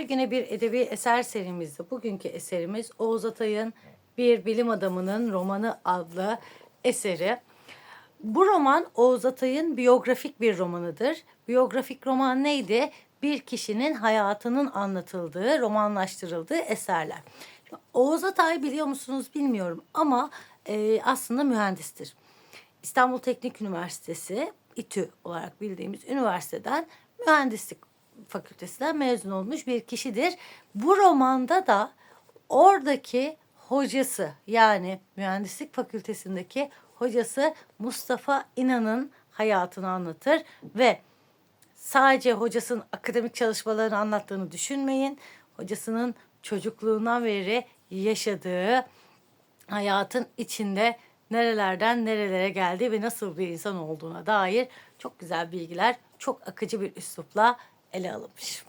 Her güne bir edebi eser serimizde bugünkü eserimiz Oğuz Atay'ın Bir Bilim Adamının Romanı adlı eseri. Bu roman Oğuz Atay'ın biyografik bir romanıdır. Biyografik roman neydi? Bir kişinin hayatının anlatıldığı, romanlaştırıldığı eserler. Oğuz Atay biliyor musunuz bilmiyorum ama e, aslında mühendistir. İstanbul Teknik Üniversitesi, İTÜ olarak bildiğimiz üniversiteden mühendislik fakültesinden mezun olmuş bir kişidir. Bu romanda da oradaki hocası yani mühendislik fakültesindeki hocası Mustafa İnan'ın hayatını anlatır ve sadece hocasının akademik çalışmalarını anlattığını düşünmeyin. Hocasının çocukluğundan beri yaşadığı hayatın içinde nerelerden nerelere geldiği ve nasıl bir insan olduğuna dair çok güzel bilgiler çok akıcı bir üslupla ele alınmış.